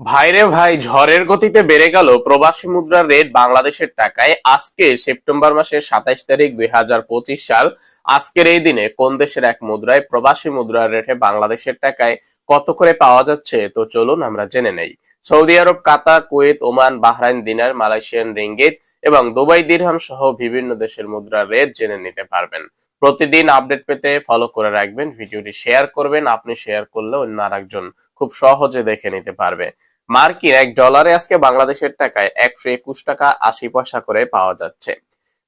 ভাইরে ভাই, ঝড়ের গতিতে বেড়ে গেল প্রবাসী মুদ্রার রেট বাংলাদেশের টাকায়। আজকে সেপ্টেম্বর মাসের সাতাইশ তারিখ দুই হাজার পঁচিশ সাল। আজকের এই দিনে কোন দেশের এক মুদ্রায় প্রবাসী মুদ্রার রেটে বাংলাদেশের টাকায় কত করে পাওয়া যাচ্ছে? তো চলুন আমরা জেনে নেই। Saudi Arab, Qatar, Kuwait, Oman, Bahrain, দিনার, মালয়েশিয়ান রিঙ্গিত এবং দুবাই দিরহাম সহ বিভিন্ন দেশের মুদ্রার রেট জেনে নিতে পারবেন। প্রতিদিন আপডেট পেতে ফলো করে রাখবেন, ভিডিওটি শেয়ার করবেন, আপনি শেয়ার করলে অন্য আরেকজন খুব সহজে দেখে নিতে পারবে। মার্কিন এক ডলারে আজকে বাংলাদেশের টাকায় একশো একুশ টাকা আশি পয়সা করে পাওয়া যাচ্ছে।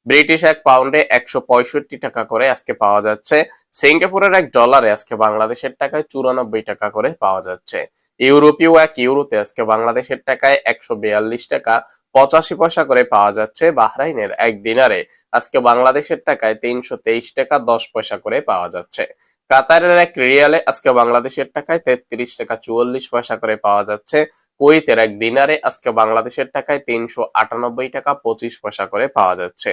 ব্রিটিশ এক পাউন্ডে একশো পঁয়ষট্টি টাকা করে আজকে পাওয়া যাচ্ছে। সিঙ্গাপুরের এক ডলারে আজকে বাংলাদেশের টাকায় চুরানব্বই টাকা করে পাওয়া যাচ্ছে। ইউরোপীয় এক ইউরোতে আজকে বাংলাদেশের টাকায় একশো বিয়াল্লিশ টাকা পঁচাশি পয়সা করে পাওয়া যাচ্ছে বাহরাইনের এক দিনারে। আজকে বাংলাদেশের টাকায় তিনশো তেইশ টাকা দশ পয়সা করে পাওয়া যাচ্ছে। কাতারের এক রিয়ালে আজকে বাংলাদেশের টাকায় তেত্রিশ টাকা চুয়াল্লিশ পয়সা করে পাওয়া যাচ্ছে। কুয়েতের এক দিনারে আজকে বাংলাদেশের টাকায় তিনশো আটানব্বই টাকা পঁচিশ পয়সা করে পাওয়া যাচ্ছে।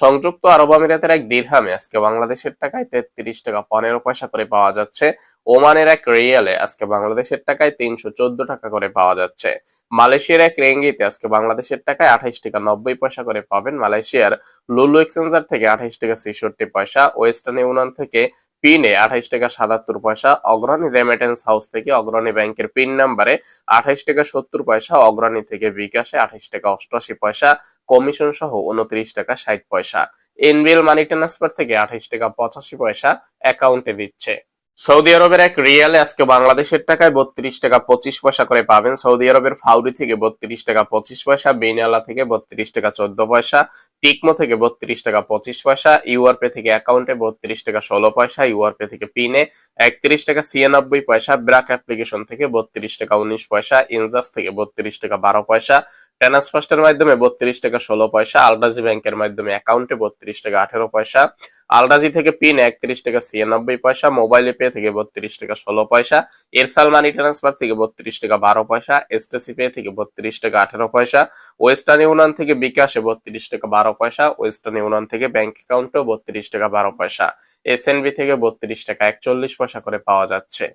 সংযুক্ত আরব আমিরাতের এক দিরহামে আজকে বাংলাদেশের টাকায় তেত্রিশ টাকা পনেরো পয়সা করে পাওয়া যাচ্ছে। ওমানের এক রিয়ালে আজকে বাংলাদেশের টাকায় তিনশো চোদ্দ টাকা করে পাওয়া যাচ্ছে। মালয়েশিয়ার এক রেঙ্গিতে আজকে বাংলাদেশের টাকায় আঠাইশ টাকা নব্বই পয়সা করে পাবেন মালয়েশিয়ার লুলু এক্সচেঞ্জার থেকে আঠাইশ টাকা ছেষট্টি পয়সা, ওয়েস্টার্ন ইউনিয়ন থেকে পিনে আঠাইশ টাকা সাতাত্তর পয়সা, অগ্রণী রেমিটেন্স হাউস থেকে অগ্রণী ব্যাংকের পিন নাম্বারে আঠাইশ টাকা সত্তর পয়সা, অগ্রণী থেকে বিকাশে আঠাইশ টাকা অষ্টআশি পয়সা কমিশন সহ উনত্রিশ টাকা ষাট পয়সা। এনবিএল মানি ট্রান্সফার থেকে আঠাইশ টাকা পঁচাশি পয়সা অ্যাকাউন্টে দিচ্ছে। সৌদি আরবের এক রিয়ালে আজকে বাংলাদেশের টাকায় বত্রিশ টাকা পঁচিশ পয়সা করে পাবেন। সৌদি আরবের ফাউরি থেকে বত্রিশ টাকা পঁচিশ পয়সা, বেনিয়ালা থেকে বত্রিশ টাকা চোদ্দ পয়সা, টিকমো থেকে বত্রিশ টাকা পঁচিশ পয়সা, ইউআরপে থেকে অ্যাকাউন্টে বত্রিশ টাকা ষোলো পয়সা, ইউআরপে থেকে পিনে একত্রিশ টাকা ছিয়ানব্বই পয়সা ব্রাক অ্যাপ্লিকেশন থেকে বত্রিশ টাকা উনিশ পয়সা, ইনজাস থেকে বত্রিশ টাকা বারো পয়সা ট্রান্সফার্স্টের মাধ্যমে বত্রিশ টাকা ষোলো পয়সা আলরাজি ব্যাংকের মাধ্যমে অ্যাকাউন্টে বত্রিশ টাকা আঠেরো পয়সা আলরাজি থেকে পিন একত্রিশ টাকা ছিয়ানব্বই পয়সা মোবাইলে পে থেকে বত্রিশ টাকা ষোলো পয়সা এরসাল মানি ট্রান্সফার থেকে বত্রিশ টাকা বারো পয়সা এসটিসি পে থেকে বত্রিশ টাকা আঠেরো পয়সা ওয়েস্টার্ন ইউনিয়ন থেকে বিকাশে বত্রিশ টাকা বারো পয়সা ওয়েস্টার্ন ইউনিয়ন থেকে ব্যাংক অ্যাকাউন্টেও বত্রিশ টাকা বারো পয়সা। এসএনবি থেকে বত্রিশ টাকা একচল্লিশ পয়সা করে পাওয়া যাচ্ছে।